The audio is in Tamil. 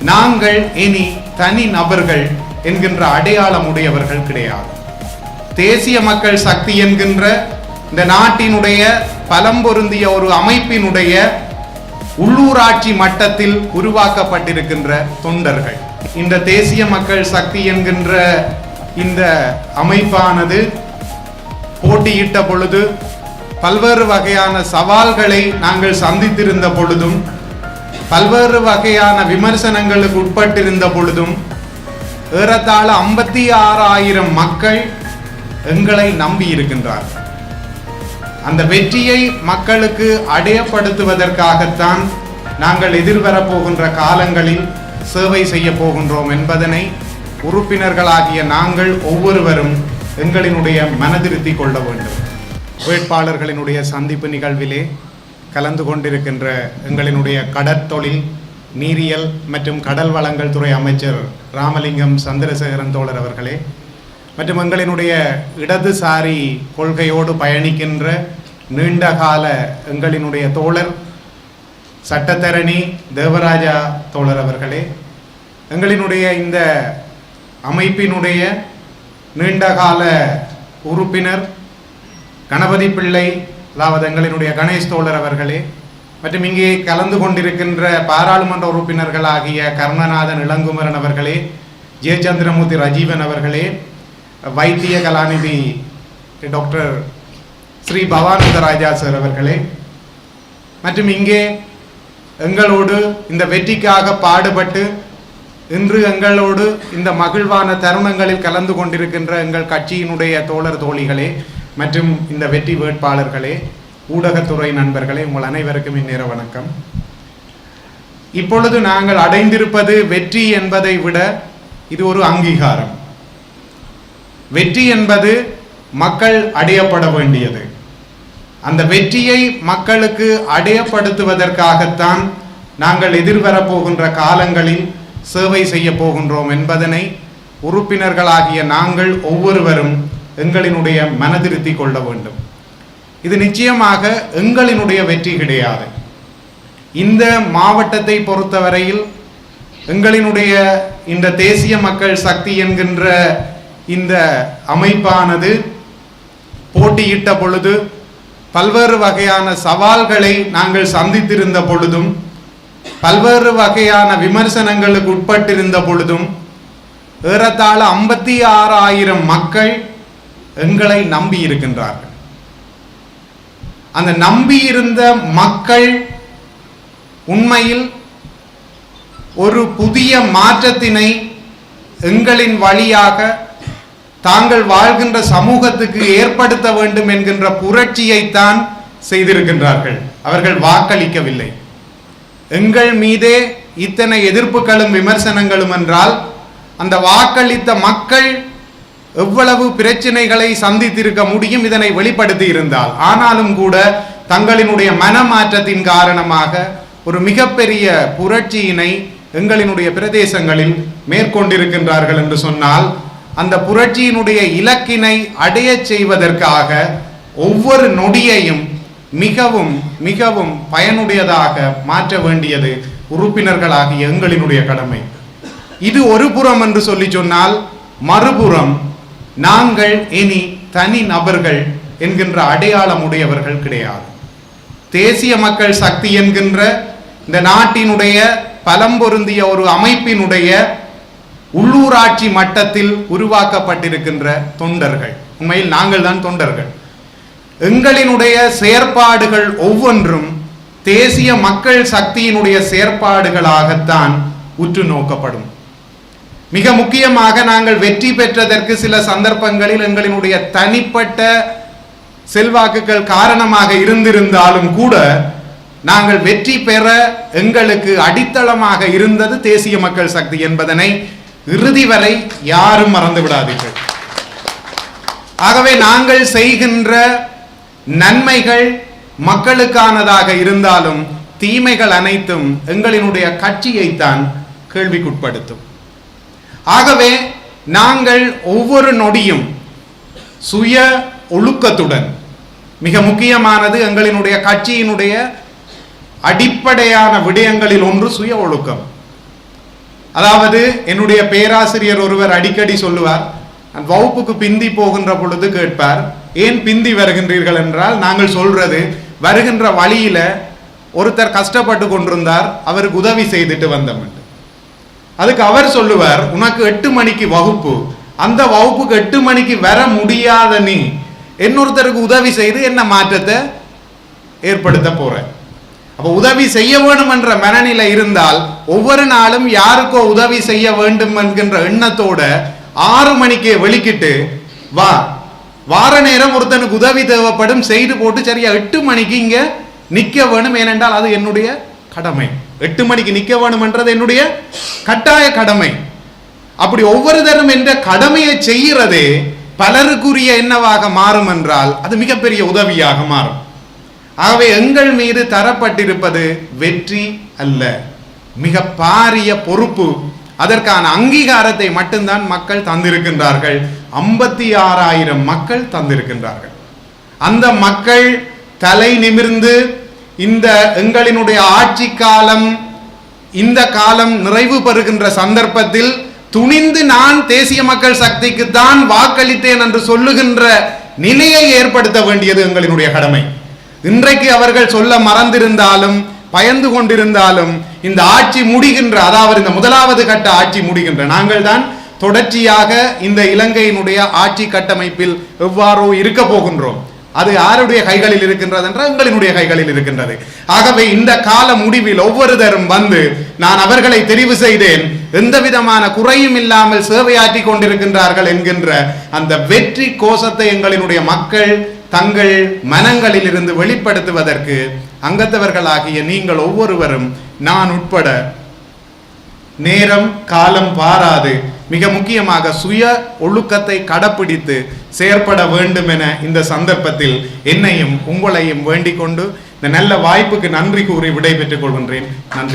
நாங்கள் இனி தனி நபர்கள் என்கின்ற அடையாளம் உடையவர்கள் கிடையாது. தேசிய மக்கள் சக்தி என்கின்ற இந்த நாட்டினுடைய பலம் பொருந்திய ஒரு அமைப்பினுடைய உள்ளூராட்சி மட்டத்தில் உருவாக்கப்பட்டிருக்கின்ற தொண்டர்கள். இந்த தேசிய மக்கள் சக்தி என்கின்ற இந்த அமைப்பானது போட்டியிட்ட பொழுது பல்வேறு வகையான சவால்களை நாங்கள் சந்தித்திருந்த பொழுதும் பல்வேறு வகையான விமர்சனங்களுக்கு உட்பட்டிருந்த பொழுதும் ஏறத்தாழ ஐம்பத்தி ஆறாயிரம் மக்கள் எங்களை நம்பி இருக்கின்றார்கள். அந்த வெற்றியை மக்களுக்கு அடையப்படுத்துவதற்காகத்தான் நாங்கள் எதிர்வரப்போகின்ற காலங்களில் சேவை செய்ய போகின்றோம் என்பதனை உறுப்பினர்களாகிய நாங்கள் ஒவ்வொருவரும் எங்களினுடைய மனதிருத்தி கொள்ள வேண்டும். வேட்பாளர்களினுடைய சந்திப்பு நிகழ்விலே கலந்து கொண்டிருக்கின்ற எங்களினுடைய கடற்தொழில் நீரியல் மற்றும் கடல் வளங்கள் துறை அமைச்சர் ராமலிங்கம் சந்திரசேகரன் தோழர் அவர்களே மற்றும் எங்களினுடைய இடதுசாரி கொள்கையோடு பயணிக்கின்ற நீண்டகால எங்களினுடைய தோழர் சட்டத்தரணி தேவராஜா தோழர் அவர்களே எங்களினுடைய இந்த அமைப்பினுடைய நீண்டகால உறுப்பினர் கணபதி பிள்ளை அதாவது எங்களினுடைய கணேஷ் தோழர் அவர்களே மற்றும் இங்கே கலந்து கொண்டிருக்கின்ற பாராளுமன்ற உறுப்பினர்கள் ஆகிய கர்ணநாதன் இளங்குமரன் அவர்களே ஜெயச்சந்திரமூர்த்தி ரஜீவன் அவர்களே வைத்திய கலாநிதி டாக்டர் ஸ்ரீ பவானந்த ராஜா சார் அவர்களே மற்றும் இங்கே எங்களோடு இந்த வெற்றிக்காக பாடுபட்டு இன்று எங்களோடு இந்த மகிழ்வான தருணங்களில் கலந்து கொண்டிருக்கின்ற எங்கள் கட்சியினுடைய தோழர் தோழிகளே மற்றும் இந்த வெற்றி வேட்பாளர்களே ஊடகத்துறை நண்பர்களே உங்கள் அனைவருக்கும் இந்நேர வணக்கம். இப்பொழுது நாங்கள் அடைந்திருப்பது வெற்றி என்பதை விட இது ஒரு அங்கீகாரம். வெற்றி என்பது மக்கள் அடையப்பட வேண்டியது. அந்த வெற்றியை மக்களுக்கு அடையப்படுத்துவதற்காகத்தான் நாங்கள் எதிர்வரப்போகின்ற காலங்களில் சேவை செய்ய போகின்றோம் என்பதனை உறுப்பினர்களாகிய நாங்கள் ஒவ்வொருவரும் எங்களினுடைய மனதிருத்தி கொள்ள வேண்டும். இது நிச்சயமாக எங்களினுடைய வெற்றி கிடையாது. இந்த மாவட்டத்தை பொறுத்தவரையில் எங்களினுடைய இந்த தேசிய மக்கள் சக்தி என்கின்ற இந்த அமைப்பானது போட்டியிட்ட பொழுது பல்வேறு வகையான சவால்களை நாங்கள் சந்தித்திருந்த பொழுதும் பல்வேறு வகையான விமர்சனங்களுக்கு உட்பட்டிருந்த பொழுதும் ஏறத்தாழ ஐம்பத்தி ஆறாயிரம் மக்கள் எங்களை நம்பி இருக்கின்றார்கள். அந்த நம்பியிருந்த மக்கள் உண்மையில் ஒரு புதிய மாற்றத்தினை எங்களின் வழியாக தாங்கள் வாழ்கின்ற சமூகத்துக்கு ஏற்படுத்த வேண்டும் என்கின்ற புரட்சியைத்தான் செய்திருக்கின்றார்கள். அவர்கள் வாக்களிக்கவில்லை. எங்கள் மீதே இத்தனை எதிர்ப்புகளும் விமர்சனங்களும் என்றால் அந்த வாக்களித்த மக்கள் எவ்வளவு பிரச்சனைகளை சந்தித்திருக்க முடியும் இதனை வெளிப்படுத்தி இருந்தால். ஆனாலும் கூட தங்களினுடைய மனமாற்றத்தின் காரணமாக ஒரு மிகப்பெரிய புரட்சியினை எங்களினுடைய பிரதேசங்களில் மேற்கொண்டிருக்கின்றார்கள் என்று சொன்னால் அந்த புரட்சியினுடைய இலக்கினை அடையச் செய்வதற்காக ஒவ்வொரு நொடியையும் மிகவும் மிகவும் பயனுடையதாக மாற்ற வேண்டியது உறுப்பினர்களாகிய எங்களினுடைய கடமை. இது ஒரு புறம் என்று சொல்லி சொன்னால் மறுபுறம் நாங்கள் இனி தனி நபர்கள் என்கின்ற அடையாளம் உடையவர்கள் கிடையாது. தேசிய மக்கள் சக்தி என்கின்ற இந்த நாட்டினுடைய பலம் பொருந்திய ஒரு அமைப்பினுடைய உள்ளூராட்சி மட்டத்தில் உருவாக்கப்பட்டிருக்கின்ற தொண்டர்கள். உண்மையில் நாங்கள் தான் தொண்டர்கள். எங்களினுடைய செயற்பாடுகள் ஒவ்வொன்றும் தேசிய மக்கள் சக்தியினுடைய செயற்பாடுகளாகத்தான் உற்று நோக்கப்படும். மிக முக்கியமாக நாங்கள் வெற்றி பெற்றதற்கு சில சந்தர்ப்பங்களில் எங்களினுடைய தனிப்பட்ட செல்வாக்குகள் காரணமாக இருந்திருந்தாலும் கூட நாங்கள் வெற்றி பெற எங்களுக்கு அடித்தளமாக இருந்தது தேசிய மக்கள் சக்தி என்பதனை இறுதி வரை யாரும் மறந்து விடாதீர்கள். ஆகவே நாங்கள் செய்கின்ற நன்மைகள் மக்களுக்கானதாக இருந்தாலும் தீமைகள் அனைத்தும் எங்களினுடைய கட்சியைத்தான் கேள்விக்குட்படுத்தும். ஆகவே நாங்கள் ஒவ்வொரு நொடியும் சுய ஒழுக்கத்துடன் மிக முக்கியமானது எங்களினுடைய கட்சியினுடைய அடிப்படையான விடயங்களில் ஒன்று சுய ஒழுக்கம் அதாவது என்னுடைய பேராசிரியர் ஒருவர் அடிக்கடி சொல்லுவார் "நான் வகுப்புக்கு பிந்தி போகின்ற பொழுது கேட்பார் ஏன் பிந்தி வருகின்றீர்கள் என்றால் நாங்கள் சொல்றது வருகின்ற வழியில ஒருத்தர் கஷ்டப்பட்டு கொண்டிருந்தார் அவருக்கு உதவி செய்துட்டு வந்தோம் என்று. அதுக்கு அவர் சொல்லுவார் உனக்கு எட்டு மணிக்கு வகுப்பு. அந்த வகுப்புக்கு எட்டு மணிக்கு வர முடியாத நீ இன்னொருத்தருக்கு உதவி செய்து என்ன மாற்றத்தை ஏற்படுத்த போற? அப்ப உதவி செய்ய வேண்டும் என்ற மனநிலை இருந்தால் ஒவ்வொரு நாளும் யாருக்கோ உதவி செய்ய வேண்டும் என்கின்ற எண்ணத்தோட ஆறு மணிக்கே வெளிக்கிட்டு வா. வார நேரம் ஒருத்தனுக்கு உதவி தேவைப்படும் செய்து போட்டு சரியா எட்டு மணிக்கு இங்க நிக்க வேணும். ஏனென்றால் அது என்னுடைய கடமை. எட்டு மணிக்கு நிற்க வேணுமென்றது என்னுடைய கட்டாய கடமை. அப்படி ஒவ்வொரு தரம் என்ற கடமையை செய்கிறதே பலருக்குரிய என்னவாக மாறும் என்றால் அது மிகப்பெரிய உதவியாக மாறும். ஆகவே எங்கள் மீது தரப்பட்டிருப்பது வெற்றி அல்ல. மிக பாரிய பொறுப்பு. அதற்கான அங்கீகாரத்தை மட்டும்தான் மக்கள் தந்திருக்கின்றார்கள். ஐம்பத்தி ஆறாயிரம் மக்கள் தந்திருக்கின்றார்கள். அந்த மக்கள் தலை நிமிர்ந்து இந்த எங்களினுடைய ஆட்சி காலம் இந்த காலம் நிறைவு பெறுகின்ற சந்தர்ப்பத்தில் துணிந்து நான் தேசிய மக்கள் சக்திக்கு தான் வாக்களித்தேன் என்று சொல்லுகின்ற நிலையை ஏற்படுத்த வேண்டியது எங்களினுடைய கடமை. இன்றைக்கு அவர்கள் சொல்ல மறந்திருந்தாலும் பயந்து கொண்டிருந்தாலும் இந்த ஆட்சி முடிகின்ற அதாவது இந்த முதலாவது கட்ட ஆட்சி முடிகின்ற நாங்கள் தான் தொடர்ச்சியாக இந்த இலங்கையினுடைய ஆட்சி கட்டமைப்பில் எவ்வாறோ இருக்க போகின்றோம். அது யாருடைய கைகளில் இருக்கின்றது என்றால் எங்களினுடைய கைகளில் இருக்கின்றது. ஆகவே இந்த கால முடிவில் ஒவ்வொருதரும் வந்து நான் அவர்களை தெரிவு செய்தேன். எந்த விதமான குறையும் இல்லாமல் சேவையாற்றி கொண்டிருக்கின்றார்கள் என்கின்ற அந்த வெற்றி கோஷத்தை எங்களினுடைய மக்கள் தங்கள் மனங்களில் இருந்து வெளிப்படுத்துவதற்கு அங்கத்தவர்களாகிய நீங்கள் ஒவ்வொருவரும் நான் உட்பட நேரம் காலம் பாராது. மிக முக்கியமாக சுய ஒழுக்கத்தை கடைப்பிடித்து செயற்பட வேண்டும் என இந்த சந்தர்ப்பத்தில் என்னையும் உங்களையும் வேண்டிக் கொண்டு இந்த நல்ல வாய்ப்புக்கு நன்றி கூறி விடைபெற்றுக் கொள்கின்றேன். நன்றி.